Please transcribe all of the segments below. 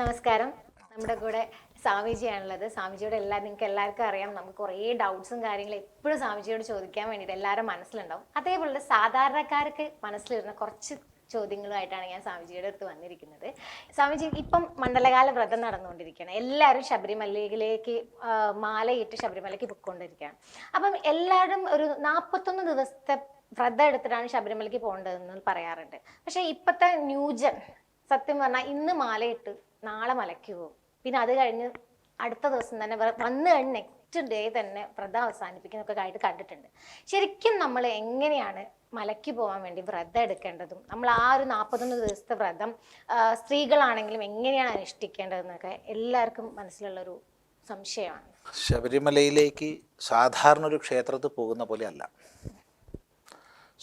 നമസ്കാരം. നമ്മുടെ കൂടെ സ്വാമിജിയാണുള്ളത്. സ്വാമിജിയോട് എല്ലാ നിങ്ങൾക്ക് എല്ലാവർക്കും അറിയാം. നമുക്ക് കുറേ ഡൗട്ട്സും കാര്യങ്ങളും എപ്പോഴും സ്വാമിജിയോട് ചോദിക്കാൻ വേണ്ടിയിട്ട് എല്ലാവരും മനസ്സിലുണ്ടാവും. അതേപോലെ സാധാരണക്കാർക്ക് മനസ്സിലിരുന്ന കുറച്ച് ചോദ്യങ്ങളുമായിട്ടാണ് ഞാൻ സ്വാമിജിയുടെ അടുത്ത് വന്നിരിക്കുന്നത്. സ്വാമിജി ഇപ്പം മണ്ഡലകാല വ്രതം നടന്നുകൊണ്ടിരിക്കുകയാണ്. എല്ലാവരും ശബരിമലയിലേക്ക് മാലയിട്ട് ശബരിമലയ്ക്ക് പൊയ്ക്കൊണ്ടിരിക്കുകയാണ്. അപ്പം എല്ലാവരും ഒരു നാൽപ്പത്തൊന്ന് ദിവസത്തെ വ്രതം എടുത്തിട്ടാണ് ശബരിമലയ്ക്ക് പോകേണ്ടതെന്ന് പറയാറുണ്ട്. പക്ഷേ ഇപ്പോഴത്തെ ന്യൂജൻ സത്യം പറഞ്ഞാൽ ഇന്ന് മാലയിട്ട് നാളെ മലയ്ക്ക് പോകും. പിന്നെ അത് കഴിഞ്ഞ് അടുത്ത ദിവസം തന്നെ വന്ന് കഴിഞ്ഞ് നെക്സ്റ്റ് ഡേ തന്നെ വ്രതം അവസാനിപ്പിക്കുന്നൊക്കെ ആയിട്ട് കണ്ടിട്ടുണ്ട്. ശരിക്കും നമ്മൾ എങ്ങനെയാണ് മലയ്ക്ക് പോകാൻ വേണ്ടി വ്രതം എടുക്കേണ്ടതും നമ്മൾ ആ ഒരു നാൽപ്പത്തൊന്ന് ദിവസത്തെ വ്രതം സ്ത്രീകളാണെങ്കിലും എങ്ങനെയാണ് അനുഷ്ഠിക്കേണ്ടതെന്നൊക്കെ എല്ലാവർക്കും മനസ്സിലുള്ളൊരു സംശയമാണ്. ശബരിമലയിലേക്ക് സാധാരണ ഒരു ക്ഷേത്രത്തിൽ പോകുന്ന പോലെ അല്ല.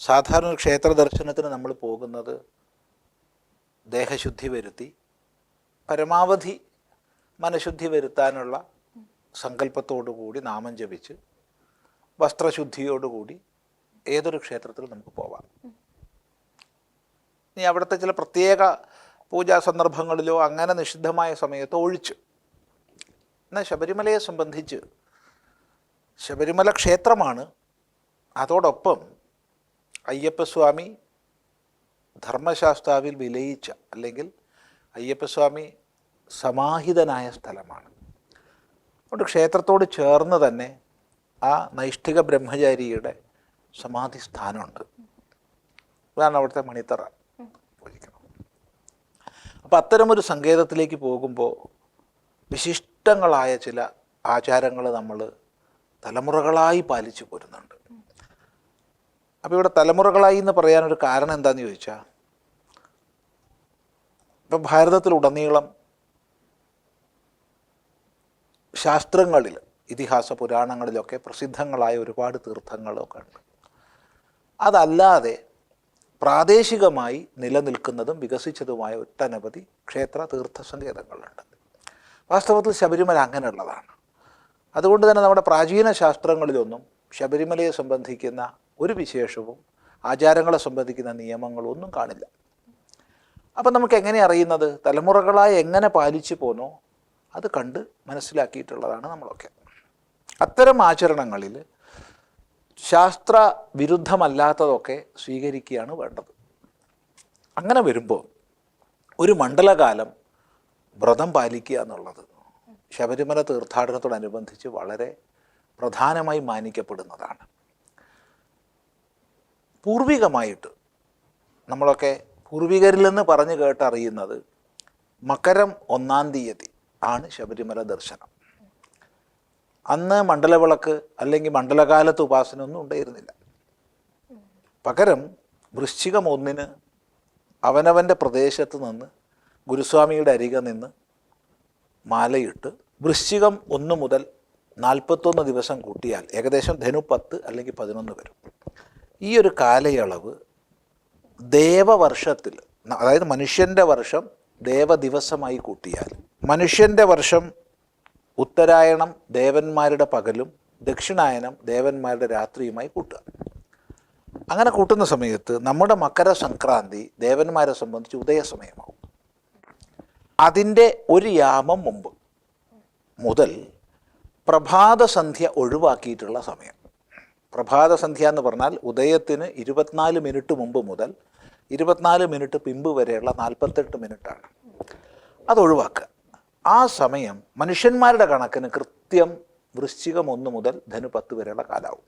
സാധാരണ ഒരു ക്ഷേത്ര ദർശനത്തിന് നമ്മൾ പോകുന്നത് ദേഹശുദ്ധി വരുത്തി പരമാവധി മനഃശുദ്ധി വരുത്താനുള്ള സങ്കല്പത്തോടുകൂടി നാമം ജപിച്ച് വസ്ത്രശുദ്ധിയോടുകൂടി ഏതൊരു ക്ഷേത്രത്തിലും നമുക്ക് പോവാം. ഇനി അവിടുത്തെ ചില പ്രത്യേക പൂജാ സന്ദർഭങ്ങളിലോ അങ്ങനെ നിഷിദ്ധമായ സമയത്തോ ഒഴിച്ച് എന്നാൽ ശബരിമലയെ സംബന്ധിച്ച് ശബരിമല ക്ഷേത്രമാണ്. അതോടൊപ്പം അയ്യപ്പസ്വാമി ധർമ്മശാസ്താവിൽ വിലയിച്ച അല്ലെങ്കിൽ അയ്യപ്പസ്വാമി സമാഹിതനായ സ്ഥലമാണ്. അതുകൊണ്ട് ക്ഷേത്രത്തോട് ചേർന്ന് തന്നെ ആ നൈഷ്ഠിക ബ്രഹ്മചാരിയുടെ സമാധി സ്ഥാനമുണ്ട്. അതാണ് അവിടുത്തെ മണിത്തറ അപ്പം അത്തരമൊരു സങ്കേതത്തിലേക്ക് പോകുമ്പോൾ വിശിഷ്ടങ്ങളായ ചില ആചാരങ്ങൾ നമ്മൾ തലമുറകളായി പാലിച്ചു പോരുന്നുണ്ട്. അപ്പോൾ ഇവിടെ തലമുറകളായി എന്ന് പറയാനൊരു കാരണം എന്താണെന്ന് ചോദിച്ചാൽ ഇപ്പം ഭാരതത്തിലുടനീളം ശാസ്ത്രങ്ങളിൽ ഇതിഹാസ പുരാണങ്ങളിലൊക്കെ പ്രസിദ്ധങ്ങളായ ഒരുപാട് തീർത്ഥങ്ങളൊക്കെ ഉണ്ട്. അതല്ലാതെ പ്രാദേശികമായി നിലനിൽക്കുന്നതും വികസിച്ചതുമായ ഒട്ടനവധി ക്ഷേത്ര തീർത്ഥ സങ്കേതങ്ങളുണ്ട് വാസ്തവത്തിൽ ശബരിമല അങ്ങനെയുള്ളതാണ്. അതുകൊണ്ട് തന്നെ നമ്മുടെ പ്രാചീന ശാസ്ത്രങ്ങളിലൊന്നും ശബരിമലയെ സംബന്ധിക്കുന്ന ഒരു വിശേഷവും ആചാരങ്ങളെ സംബന്ധിക്കുന്ന നിയമങ്ങളും ഒന്നും കാണില്ല. അപ്പം നമുക്ക് എങ്ങനെ അറിയുന്നത്? തലമുറകളായി എങ്ങനെ പാലിച്ചു പോന്നോ? അത് കണ്ട് മനസ്സിലാക്കിയിട്ടുള്ളതാണ് നമ്മളൊക്കെ. അത്തരം ആചരണങ്ങളിൽ ശാസ്ത്ര വിരുദ്ധമല്ലാത്തതൊക്കെ സ്വീകരിക്കുകയാണ് വേണ്ടത്. അങ്ങനെ വരുമ്പോൾ ഒരു മണ്ഡലകാലം വ്രതം പാലിക്കുക എന്നുള്ളത് ശബരിമല തീർത്ഥാടനത്തോടനുബന്ധിച്ച് വളരെ പ്രധാനമായി മാനിക്കപ്പെടുന്നതാണ്. പൂർവികമായിട്ട് നമ്മളൊക്കെ പൂർവികരിൽ നിന്ന് പറഞ്ഞു കേട്ടറിയുന്നത് മകരം ഒന്നാം തീയതി ആണ് ശബരിമല ദർശനം. അന്ന് മണ്ഡലവിളക്ക് അല്ലെങ്കിൽ മണ്ഡലകാലത്ത് ഉപാസന ഒന്നും ഉണ്ടായിരുന്നില്ല. പകരം വൃശ്ചികം ഒന്നിന് അവനവന്റെ പ്രദേശത്ത് നിന്ന് ഗുരുസ്വാമിയുടെ അരികെ നിന്ന് മാലയിട്ട് വൃശ്ചികം ഒന്ന് മുതൽ നാൽപ്പത്തൊന്ന് ദിവസം കൂട്ടിയാൽ ഏകദേശം ധനു പത്ത് അല്ലെങ്കിൽ പതിനൊന്ന് വരും. ഈ ഒരു കാലയളവ് ദേവവർഷത്തിൽ അതായത് മനുഷ്യന്റെ വർഷം ദേവദിവസമായി കൂട്ടിയാൽ. മനുഷ്യന്റെ വർഷം ഉത്തരായണം ദേവന്മാരുടെ പകലും ദക്ഷിണായനം ദേവന്മാരുടെ രാത്രിയുമായി കൂട്ടുക. അങ്ങനെ കൂട്ടുന്ന സമയത്ത് നമ്മുടെ മകര സംക്രാന്തി ദേവന്മാരെ സംബന്ധിച്ച് ഉദയസമയമാവും അതിന്റെ ഒരു യാമം മുമ്പ് മുതൽ പ്രഭാതസന്ധ്യ ഒഴിവാക്കിയിട്ടുള്ള സമയം. പ്രഭാതസന്ധ്യ എന്ന് പറഞ്ഞാൽ ഉദയത്തിന് ഇരുപത്തിനാല് മിനിറ്റ് മുമ്പ് മുതൽ ഇരുപത്തിനാല് മിനിറ്റ് പിമ്പ് വരെയുള്ള നാൽപ്പത്തെട്ട് മിനിറ്റാണ്. അത് ഒഴിവാക്കുക. ആ സമയം മനുഷ്യന്മാരുടെ കണക്കിന് കൃത്യം വൃശ്ചികം ഒന്ന് മുതൽ ധനു പത്ത് വരെയുള്ള കാലാവും.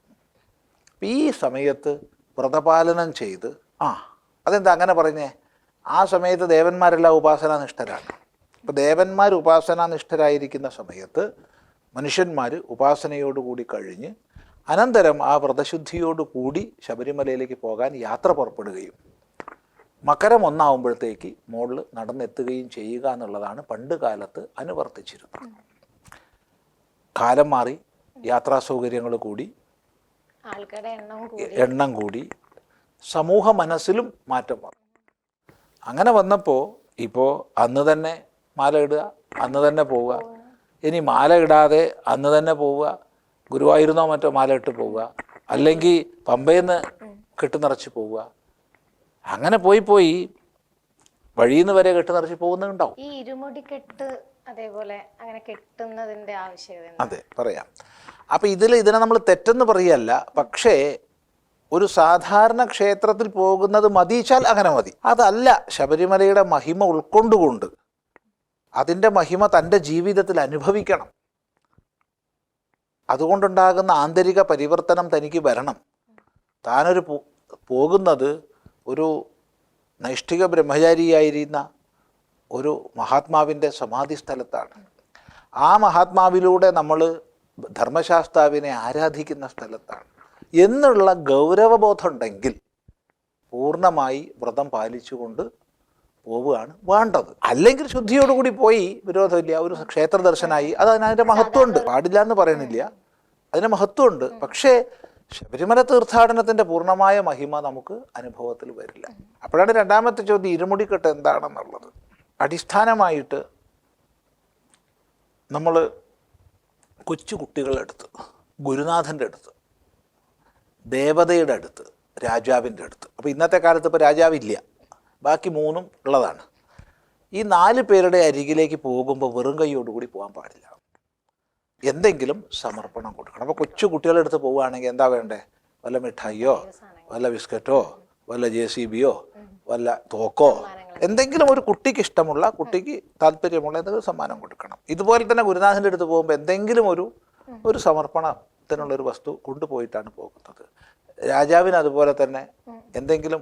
ഈ സമയത്ത് വ്രതപാലനം ചെയ്ത് ആ അതെന്താ അങ്ങനെ പറഞ്ഞേ? ആ സമയത്ത് ദേവന്മാരെല്ലാം ഉപാസനാനിഷ്ഠരാണ്. അപ്പോൾ ദേവന്മാർ ഉപാസനാനിഷ്ഠരായിരിക്കുന്ന സമയത്ത് മനുഷ്യന്മാർ ഉപാസനയോടുകൂടി കഴിഞ്ഞ് അനന്തരം ആ വ്രതശുദ്ധിയോടുകൂടി ശബരിമലയിലേക്ക് പോകാൻ യാത്ര പുറപ്പെടുകയും മകരം ഒന്നാവുമ്പോഴത്തേക്ക് മോളിൽ നടന്നെത്തുകയും ചെയ്യുക എന്നുള്ളതാണ് പണ്ട് കാലത്ത് അനുവർത്തിച്ചിരുന്നത്. കാലം മാറി യാത്രാ സൗകര്യങ്ങൾ കൂടി എണ്ണം കൂടി. സമൂഹ മനസ്സിലും മാറ്റം വന്നു. അങ്ങനെ വന്നപ്പോൾ ഇപ്പോൾ അന്ന് തന്നെ മാല ഇടുക അന്ന് തന്നെ പോവുക. ഇനി മാല ഇടാതെ അന്ന് തന്നെ പോവുക ഗുരുവായൂരുന്നോ മറ്റോ മാല ഇട്ട് പോവുക. അല്ലെങ്കിൽ പമ്പയിൽ നിന്ന് കെട്ടുനിറച്ച് പോവുക. അങ്ങനെ പോയി പോയി വഴിയിൽ നിന്ന് വരെ കെട്ടുനിറച്ച് പോകുന്നുണ്ടാവും. ഈ ഇരുമുടി കെട്ട് അതേപോലെ അങ്ങനെ കെട്ടുന്നതിന്റെ ആവശ്യകത? അതെ പറയാം. അപ്പം ഇതിൽ ഇതിനെ നമ്മൾ തെറ്റെന്ന് പറയല്ല. പക്ഷേ ഒരു സാധാരണ ക്ഷേത്രത്തിൽ പോകുന്നത് മതിച്ചാൽ അങ്ങനെ മതി. അതല്ല ശബരിമലയുടെ മഹിമ ഉൾക്കൊണ്ടുകൊണ്ട് അതിന്റെ മഹിമ തന്റെ ജീവിതത്തിൽ അനുഭവിക്കണം. അതുകൊണ്ടുണ്ടാകുന്ന ആന്തരിക പരിവർത്തനം തനിക്ക് വരണം. താനൊരു പോകുന്നത് ഒരു നൈഷ്ഠിക ബ്രഹ്മചാരിയായിരുന്ന ഒരു മഹാത്മാവിന്റെ സമാധി സ്ഥലത്താണ്. ആ മഹാത്മാവിലൂടെ നമ്മൾ ധർമ്മശാസ്താവിനെ ആരാധിക്കുന്ന സ്ഥലത്താണ്. എന്നുള്ള ഗൗരവബോധം ഉണ്ടെങ്കിൽ പൂർണമായി വ്രതം പാലിച്ചുകൊണ്ട് പോവുകയാണ് വേണ്ടത്. അല്ലെങ്കിൽ ശുദ്ധിയോടുകൂടി പോയി വിരോധമില്ല. ഒരു ക്ഷേത്ര ദർശനമായി അത് അതിനതിന്റെ മഹത്വമുണ്ട്. പാടില്ല എന്ന് പറയുന്നില്ല. അതിന് മഹത്വമുണ്ട്. പക്ഷേ ശബരിമല തീർത്ഥാടനത്തിന്റെ പൂർണമായ മഹിമ നമുക്ക് അനുഭവത്തിൽ വരില്ല. അപ്പോഴാണ് രണ്ടാമത്തെ ചോദ്യം ഇരുമുടിക്കെട്ട് എന്താണെന്നുള്ളത്. അടിസ്ഥാനമായിട്ട് നമ്മൾ കൊച്ചു കുട്ടികളുടെ അടുത്ത് ഗുരുനാഥന്റെ അടുത്ത് ദേവതയുടെ അടുത്ത് രാജാവിന്റെ അടുത്ത്. അപ്പോൾ ഇന്നത്തെ കാലത്ത് ഇപ്പോൾ രാജാവില്ല. ബാക്കി മൂന്നും ഉള്ളതാണ്. ഈ നാല് പേരുടെ അരികിലേക്ക് പോകുമ്പോൾ വെറും കൈയോടുകൂടി പോകാൻ പാടില്ല. എന്തെങ്കിലും സമർപ്പണം കൊടുക്കണം. അപ്പോൾ കൊച്ചു കുട്ടികളുടെ അടുത്ത് പോവുകയാണെങ്കിൽ എന്താ വേണ്ടേ? വല്ല മിഠായിയോ വല്ല ബിസ്ക്കറ്റോ വല്ല ജെ സി ബിയോ വല്ല തോക്കോ എന്തെങ്കിലും ഒരു കുട്ടിക്ക് ഇഷ്ടമുള്ള കുട്ടിക്ക് താല്പര്യമുള്ള എന്തെങ്കിലും സമ്മാനം കൊടുക്കണം. ഇതുപോലെ തന്നെ ഗുരുനാഥന്റെ അടുത്ത് പോകുമ്പോൾ എന്തെങ്കിലും ഒരു ഒരു സമർപ്പണത്തിനുള്ള ഒരു വസ്തു കൊണ്ടുപോയിട്ടാണ് പോകുന്നത്. രാജാവിന് അതുപോലെ തന്നെ എന്തെങ്കിലും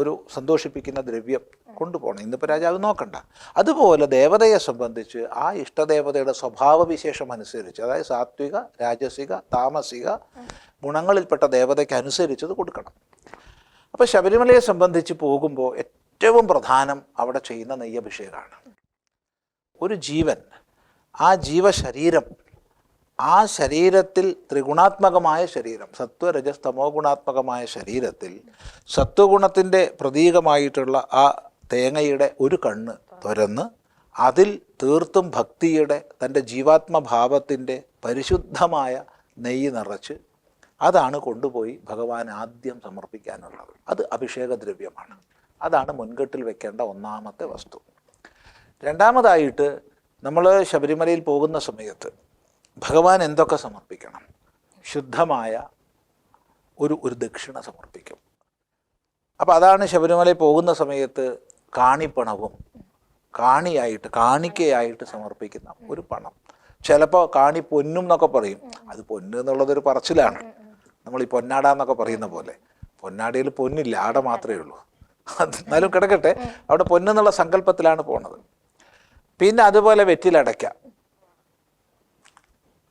ഒരു സന്തോഷിപ്പിക്കുന്ന ദ്രവ്യം കൊണ്ടുപോകണം. ഇന്നിപ്പോൾ രാജാവ് നോക്കണ്ട. അതുപോലെ ദേവതയെ സംബന്ധിച്ച് ആ ഇഷ്ടദേവതയുടെ സ്വഭാവവിശേഷം അനുസരിച്ച് അതായത് സാത്വിക രാജസിക താമസിക ഗുണങ്ങളിൽപ്പെട്ട ദേവതയ്ക്ക് അനുസരിച്ചത് കൊടുക്കണം. അപ്പോൾ ശബരിമലയെ സംബന്ധിച്ച് പോകുമ്പോൾ ഏറ്റവും പ്രധാനം അവിടെ ചെയ്യുന്ന നെയ്യഭിഷേകമാണ് ഒരു ജീവൻ ആ ജീവശരീരം ആ ശരീരത്തിൽ ത്രിഗുണാത്മകമായ ശരീരം സത്വരജസ്തമോ രജസ് തമോ ഗുണാത്മകമായ ശരീരത്തിൽ സത്വഗുണത്തിന്റെ പ്രതീകമായിട്ടുള്ള ആ തേങ്ങയുടെ ഒരു കണ്ണ് തുരന്ന് അതിൽ തീർത്തും ഭക്തിയുടെ തന്റെ ജീവാത്മഭാവത്തിന്റെ പരിശുദ്ധമായ നെയ്യ് നിറച്ച് അതാണ് കൊണ്ടുപോയി ഭഗവാൻ ആദ്യം സമർപ്പിക്കാനുള്ളത്. അത് അഭിഷേകദ്രവ്യമാണ്. അതാണ് മുൻകെട്ടിൽ വെക്കേണ്ട ഒന്നാമത്തെ വസ്തു. രണ്ടാമതായിട്ട് നമ്മൾ ശബരിമലയിൽ പോകുന്ന സമയത്ത് ഭഗവാൻ എന്തൊക്കെ സമർപ്പിക്കണം? ശുദ്ധമായ ഒരു ഒരു ദക്ഷിണ സമർപ്പിക്കും. അപ്പോൾ അതാണ് ശബരിമലയിൽ പോകുന്ന സമയത്ത് കാണിപ്പണവും കാണിയായിട്ട് കാണിക്കയായിട്ട് സമർപ്പിക്കുന്ന ഒരു പണം. ചിലപ്പോൾ കാണി പൊന്നും എന്നൊക്കെ പറയും. അത് പൊന്ന് എന്നുള്ളതൊരു പറച്ചിലാണ്. നമ്മൾ ഈ പൊന്നാട എന്നൊക്കെ പറയുന്ന പോലെ. പൊന്നാടയിൽ പൊന്നില്ല ആട മാത്രമേ ഉള്ളൂ. എന്നാലും കിടക്കട്ടെ. അവിടെ പൊന്നെന്നുള്ള സങ്കല്പത്തിലാണ് പോണത്. പിന്നെ അതുപോലെ വെറ്റിലടയ്ക്ക.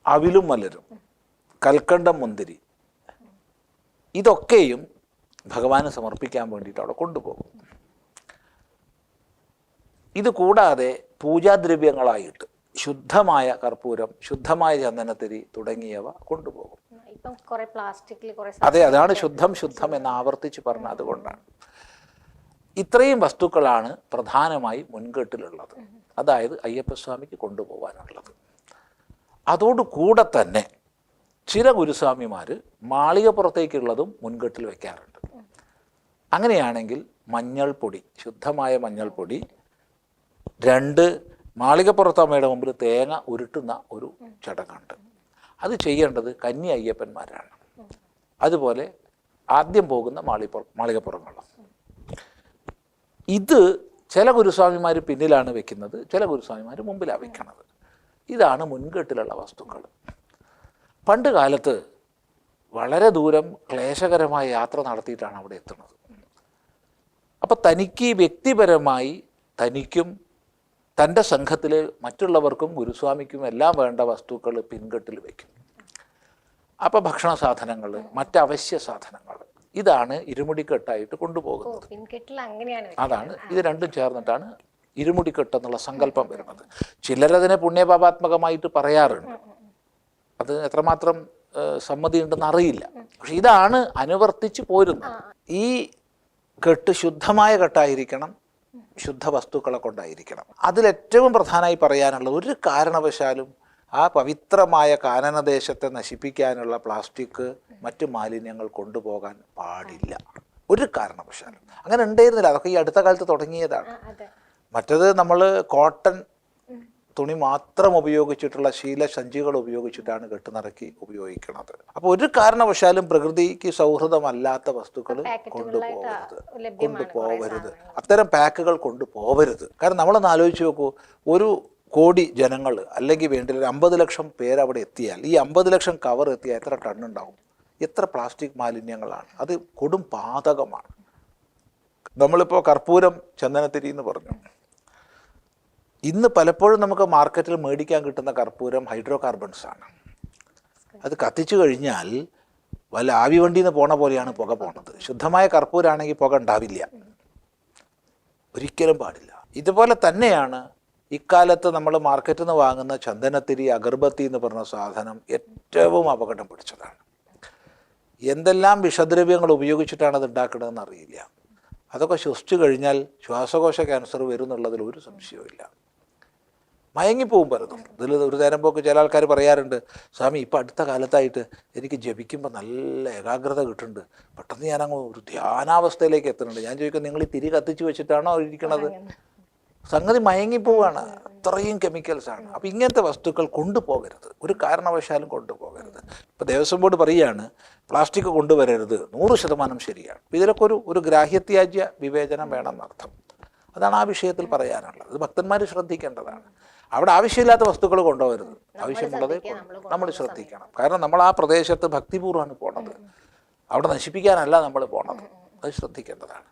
അവിലും മലരും കൽക്കണ്ടം മുന്തിരി ഇതൊക്കെയും ഭഗവാന് സമർപ്പിക്കാൻ വേണ്ടിയിട്ട് അവിടെ കൊണ്ടുപോകും. ഇത് കൂടാതെ പൂജാദ്രവ്യങ്ങളായിട്ട് ശുദ്ധമായ കർപ്പൂരം ശുദ്ധമായ ചന്ദനത്തിരി തുടങ്ങിയവ കൊണ്ടുപോകും. അതെ അതാണ് ശുദ്ധം ശുദ്ധം എന്ന് ആവർത്തിച്ച് പറഞ്ഞ അതുകൊണ്ടാണ്. ഇത്രയും വസ്തുക്കളാണ് പ്രധാനമായി മുൻകെട്ടിലുള്ളത്. അതായത് അയ്യപ്പസ്വാമിക്ക് കൊണ്ടുപോകാനുള്ളത്. അതോട് കൂടെ തന്നെ ചില ഗുരുസ്വാമിമാർ മാളികപ്പുറത്തേക്കുള്ളതും മുൻകെട്ടിൽ വെക്കാറുണ്ട്. അങ്ങനെയാണെങ്കിൽ മഞ്ഞൾപ്പൊടി ശുദ്ധമായ മഞ്ഞൾപ്പൊടി രണ്ട് മാളികപ്പുറത്തമ്മയുടെ മുമ്പിൽ തേങ്ങ ഉരുട്ടുന്ന ഒരു ചടങ്ങുണ്ട്. അത് ചെയ്യേണ്ടത് കന്നി അയ്യപ്പന്മാരാണ്. അതുപോലെ ആദ്യം പോകുന്ന മാളിപ്പുറ മാളികപ്പുറങ്ങളും. ഇത് ചില ഗുരുസ്വാമിമാർ പിന്നിലാണ് വെക്കുന്നത് ചില ഗുരുസ്വാമിമാർ മുമ്പിലാണ് വെക്കുന്നത് ഇതാണ് മുൻകെട്ടിലുള്ള വസ്തുക്കൾ. പണ്ട് കാലത്ത് വളരെ ദൂരം ക്ലേശകരമായ യാത്ര നടത്തിയിട്ടാണ് അവിടെ എത്തുന്നത്. അപ്പോൾ തനിക്ക് വ്യക്തിപരമായി തനിക്കും തന്റെ സംഘത്തിലെ മറ്റുള്ളവർക്കും ഗുരുസ്വാമിക്കും എല്ലാം വേണ്ട വസ്തുക്കൾ പിൻകെട്ടിൽ വയ്ക്കും. അപ്പോൾ ഭക്ഷണ സാധനങ്ങൾ മറ്റവശ്യ സാധനങ്ങൾ ഇതാണ് ഇരുമുടിക്കെട്ടായിട്ട് കൊണ്ടുപോകുന്നത്. അതാണ്. ഇത് രണ്ടും ചേർന്നിട്ടാണ് ഇരുമുടിക്കെട്ട് എന്നുള്ള സങ്കല്പം വരുന്നത്. ചിലരതിനെ പുണ്യപാപാത്മകമായിട്ട് പറയാറുണ്ട്. അത് എത്രമാത്രം സമ്മതി ഉണ്ടെന്ന് അറിയില്ല പക്ഷെ ഇതാണ് അനുവർത്തിച്ച് പോരുന്നത്. ഈ കെട്ട് ശുദ്ധമായ കെട്ടായിരിക്കണം ശുദ്ധ വസ്തുക്കളെ കൊണ്ടായിരിക്കണം. അതിലേറ്റവും പ്രധാനമായി പറയാനുള്ള ഒരു കാരണവശാലും ആ പവിത്രമായ കാനനദേശത്തെ നശിപ്പിക്കാനുള്ള പ്ലാസ്റ്റിക് മറ്റു മാലിന്യങ്ങൾ കൊണ്ടുപോകാൻ പാടില്ല. ഒരു കാരണവശാലും. അങ്ങനെ ഉണ്ടായിരുന്നില്ല. അതൊക്കെ ഈ അടുത്ത കാലത്ത് തുടങ്ങിയതാണ്. മറ്റത് നമ്മൾ കോട്ടൺ തുണി മാത്രം ഉപയോഗിച്ചിട്ടുള്ള ശീല സഞ്ചികൾ ഉപയോഗിച്ചിട്ടാണ് കെട്ടുനിറക്കി ഉപയോഗിക്കുന്നത് അപ്പോൾ ഒരു കാരണവശാലും പ്രകൃതിക്ക് സൗഹൃദമല്ലാത്ത വസ്തുക്കൾ കൊണ്ടുപോകരുത്. കൊണ്ടുപോകരുത്. അത്തരം പാക്കുകൾ കൊണ്ടുപോകരുത്. കാരണം നമ്മളൊന്ന് ആലോചിച്ച് നോക്കൂ ഒരു കോടി ജനങ്ങൾ അല്ലെങ്കിൽ വേണ്ടി ഒരു അമ്പത് ലക്ഷം പേര് അവിടെ എത്തിയാൽ ഈ അമ്പത് ലക്ഷം കവർ എത്തിയാൽ എത്ര ടൺ ഉണ്ടാവും? എത്ര പ്ലാസ്റ്റിക് മാലിന്യങ്ങളാണ്? അത് കൊടും പാതകമാണ്. നമ്മളിപ്പോൾ കർപ്പൂരം ചന്ദനത്തിരി എന്ന് പറഞ്ഞു. ഇന്ന് പലപ്പോഴും നമുക്ക് മാർക്കറ്റിൽ മേടിക്കാൻ കിട്ടുന്ന കർപ്പൂരം ഹൈഡ്രോ കാർബൺസ് ആണ്. അത് കത്തിച്ചു കഴിഞ്ഞാൽ വല്ല ആവി വണ്ടിയിൽ നിന്ന് പോണ പോലെയാണ് പുക പോണത്. ശുദ്ധമായ കർപ്പൂരാണെങ്കിൽ പുക ഉണ്ടാവില്ല. ഒരിക്കലും പാടില്ല. ഇതുപോലെ തന്നെയാണ് ഇക്കാലത്ത് നമ്മൾ മാർക്കറ്റിൽ നിന്ന് വാങ്ങുന്ന ചന്ദനത്തിരി അഗർബത്തി എന്ന് പറഞ്ഞ സാധനം ഏറ്റവും അപകടം പിടിച്ചതാണ്. എന്തെല്ലാം വിഷദ്രവ്യങ്ങൾ ഉപയോഗിച്ചിട്ടാണ് അത് ഉണ്ടാക്കണമെന്ന് അറിയില്ല. അതൊക്കെ ശ്വസിച്ചു കഴിഞ്ഞാൽ ശ്വാസകോശ ക്യാൻസർ വരും എന്നുള്ളതിൽ ഒരു സംശയവുമില്ല. മയങ്ങിപ്പോവും പലതും. ഇതിൽ ഒരു നേരം പോക്ക് ചില ആൾക്കാർ പറയാറുണ്ട് സ്വാമി ഇപ്പം അടുത്ത കാലത്തായിട്ട് എനിക്ക് ജപിക്കുമ്പോൾ നല്ല ഏകാഗ്രത കിട്ടുന്നുണ്ട്. പെട്ടെന്ന് ഞാനങ്ങ് ഒരു ധ്യാനാവസ്ഥയിലേക്ക് എത്തുന്നുണ്ട്. ഞാൻ ചോദിക്കും നിങ്ങൾ ഈ തിരി കത്തിച്ച് വെച്ചിട്ടാണോ ഇരിക്കണത്? സംഗതി മയങ്ങിപ്പോവാണ്. അത്രയും കെമിക്കൽസ് ആണ്. അപ്പം ഇങ്ങനത്തെ വസ്തുക്കൾ കൊണ്ടുപോകരുത്. ഒരു കാരണവശാലും കൊണ്ടുപോകരുത്. ഇപ്പോൾ ദേവസ്വം ബോർഡ് പറയുകയാണ് പ്ലാസ്റ്റിക് കൊണ്ടുവരരുത്. നൂറ് ശതമാനം ശരിയാണ്. അപ്പോൾ ഇതിലൊക്കെ ഒരു ഒരു ഗ്രാഹ്യത്യാജ്യ വിവേചനം വേണമെന്നർത്ഥം അതാണ് ആ വിഷയത്തിൽ പറയാനുള്ളത്. അത് ഭക്തന്മാർ ശ്രദ്ധിക്കേണ്ടതാണ്. അവിടെ ആവശ്യമില്ലാത്ത വസ്തുക്കൾ കൊണ്ടുവരുന്നത്. ആവശ്യമുള്ളത് നമ്മൾ ശ്രദ്ധിക്കണം. കാരണം നമ്മൾ ആ പ്രദേശത്ത് ഭക്തിപൂർവമാണ് പോണത്. അവിടെ നശിപ്പിക്കാനല്ല നമ്മൾ പോണത്. അത് ശ്രദ്ധിക്കേണ്ടതാണ്.